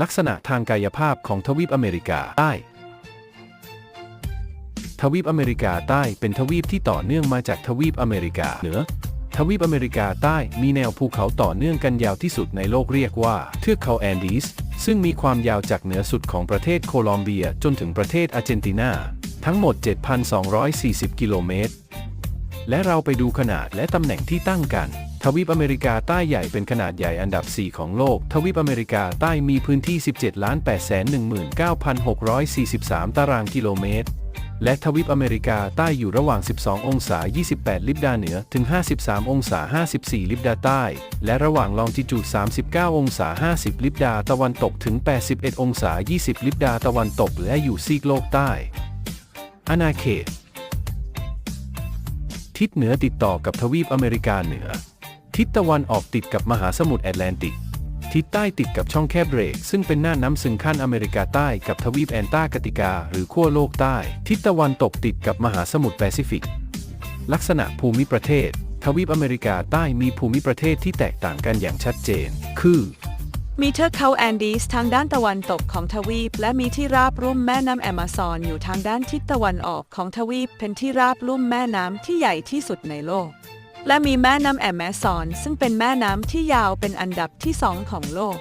ลักษณะทางกายภาพของทวีปอเมริกาใต้ ทวีปอเมริกาใต้เป็นทวีปที่ต่อเนื่องมาจากทวีปอเมริกาเหนือ ทวีปอเมริกาใต้มีแนวภูเขาต่อเนื่องกันยาวที่สุดในโลกเรียกว่า เทือกเขาแอนดีส ซึ่งมีความยาวจากเหนือสุดของประเทศโคลอมเบียจนถึงประเทศอาร์เจนตินา ทั้งหมด 7,240 กิโลเมตร และเราไปดูขนาดและตำแหน่งที่ตั้งกัน ทวีปอเมริกาใต้ใหญ่เป็นขนาดใหญ่อันดับ 4 ของโลก ทวีปอเมริกาใต้มีพื้นที่ 17 8 1 9,643 ตารางกิโลเมตร และทวีปอเมริกาใต้อยู่ระหว่าง 12 องศา 28 ลิบดาเหนือ ถึง 53 องศา 54 ลิบดาใต้ และระหว่างลองจิจูด 39 องศา 50 ลิบดาตะวันตก ถึง 81 องศา 20 ลิบดาตะวันตก และอยู่ซีกโลกใต้ อาณาเขต ทิศเหนือติดต่อกับทวีปอเมริกาเหนือ ทิศตะวันออกติดกับมหาสมุทรแอตแลนติก ทิศใต้ติดกับช่องแคบเบรก ซึ่งเป็นหน้าน้ำซึงขั้นอเมริกาใต้กับทวีปแอนตาร์กติกา หรือขั้วโลกใต้ ทิศตะวันตกติดกับมหาสมุทรแปซิฟิก ลักษณะภูมิประเทศ ทวีปอเมริกาใต้มีภูมิประเทศที่แตกต่างกันอย่างชัดเจน คือ มีเทือกเขาแอนดีสทางด้านตะวันตกของทวีป และมีที่ราบลุ่มแม่น้ำแอมะซอนอยู่ทางด้านทิศตะวันออกของทวีป เป็นที่ราบลุ่มแม่น้ำที่ใหญ่ที่สุดในโลก และมีแม่น้ำแอมะซอน ซึ่งเป็นแม่น้ำที่ยาวเป็นอันดับที่สองของโลก